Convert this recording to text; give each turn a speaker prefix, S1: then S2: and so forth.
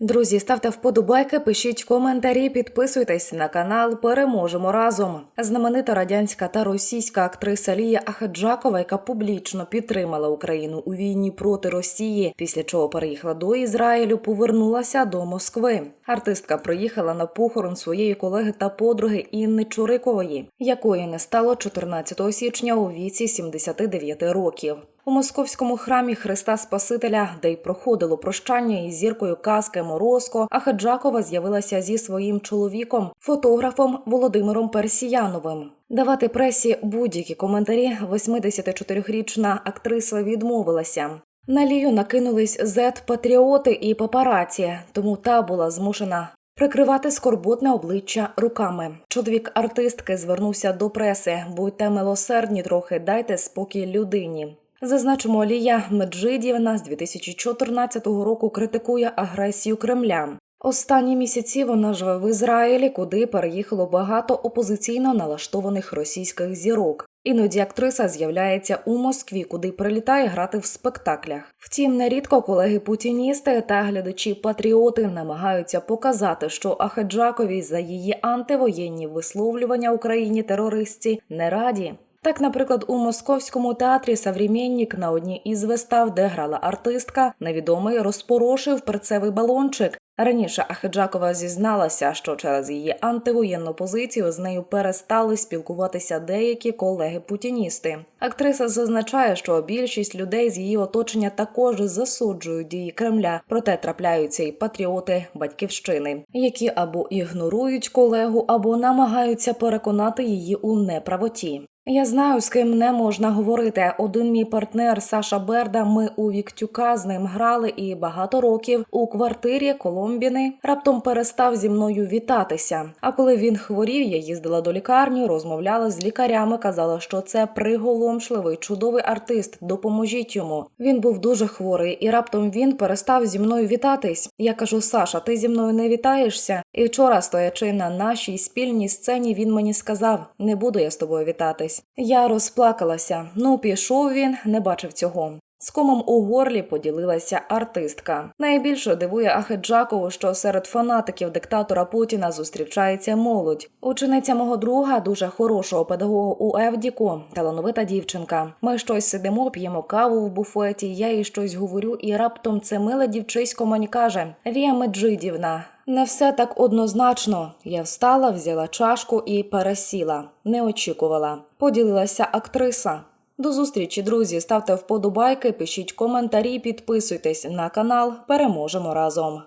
S1: Друзі, ставте вподобайки, пишіть коментарі, підписуйтесь на канал. Переможемо разом. Знаменита радянська та російська актриса Лія Ахаджакова, яка публічно підтримала Україну у війні проти Росії, після чого переїхала до Ізраїлю, повернулася до Москви. Артистка приїхала на похорон своєї колеги та подруги Інни Чурикової, якої не стало 14 січня у віці 79 років. У московському храмі Христа Спасителя, де й проходило прощання із зіркою казки Морозко, Ахеджакова з'явилася зі своїм чоловіком, фотографом Володимиром Персіяновим. Давати пресі будь-які коментарі 84-річна актриса відмовилася. На Лію накинулись зет-патріоти і папараці, тому та була змушена прикривати скорботне обличчя руками. Чоловік артистки звернувся до преси. Будьте милосердні трохи, дайте спокій людині. Зазначимо, Лія Меджидівна з 2014 року критикує агресію Кремля. Останні місяці вона живе в Ізраїлі, куди переїхало багато опозиційно налаштованих російських зірок. Іноді актриса з'являється у Москві, куди прилітає грати в спектаклях. Втім, нерідко колеги путіністи та глядачі патріоти намагаються показати, що Ахеджакові за її антивоєнні висловлювання Україні терористі не раді. Так, наприклад, у московському театрі «Современник» на одній із вистав, де грала артистка, невідомий розпорошив перцевий балончик. Раніше Ахеджакова зізналася, що через її антивоєнну позицію з нею перестали спілкуватися деякі колеги-путіністи. Актриса зазначає, що більшість людей з її оточення також засуджують дії Кремля, проте трапляються й патріоти батьківщини, які або ігнорують колегу, або намагаються переконати її у неправоті. Я знаю, з ким не можна говорити. Один мій партнер Саша Берда. Ми у Віктюка з ним грали і багато років у квартирі Коломбіни раптом перестав зі мною вітатися. А коли він хворів, я їздила до лікарні, розмовляла з лікарями, казала, що це приголомшливий, чудовий артист. Допоможіть йому. Він був дуже хворий, і раптом він перестав зі мною вітатись. Я кажу: Саша, ти зі мною не вітаєшся? І вчора, стоячи на нашій спільній сцені, він мені сказав: не буду я з тобою вітатись. Я розплакалася. Ну, пішов він, не бачив цього. З комом у горлі поділилася артистка. Найбільше дивує Ахеджакову, що серед фанатиків диктатора Путіна зустрічається молодь. Учениця мого друга, дуже хорошого педагога у Евдіку, талановита дівчинка. Ми щось сидимо, п'ємо каву в буфеті. Я їй щось говорю, і раптом це миле дівчисько мені каже: Лія Меджидівна. Не все так однозначно. Я встала, взяла чашку і пересіла. Не очікувала. Поділилася актриса. До зустрічі, друзі. Ставте вподобайки, пишіть коментарі, підписуйтесь на канал. Переможемо разом.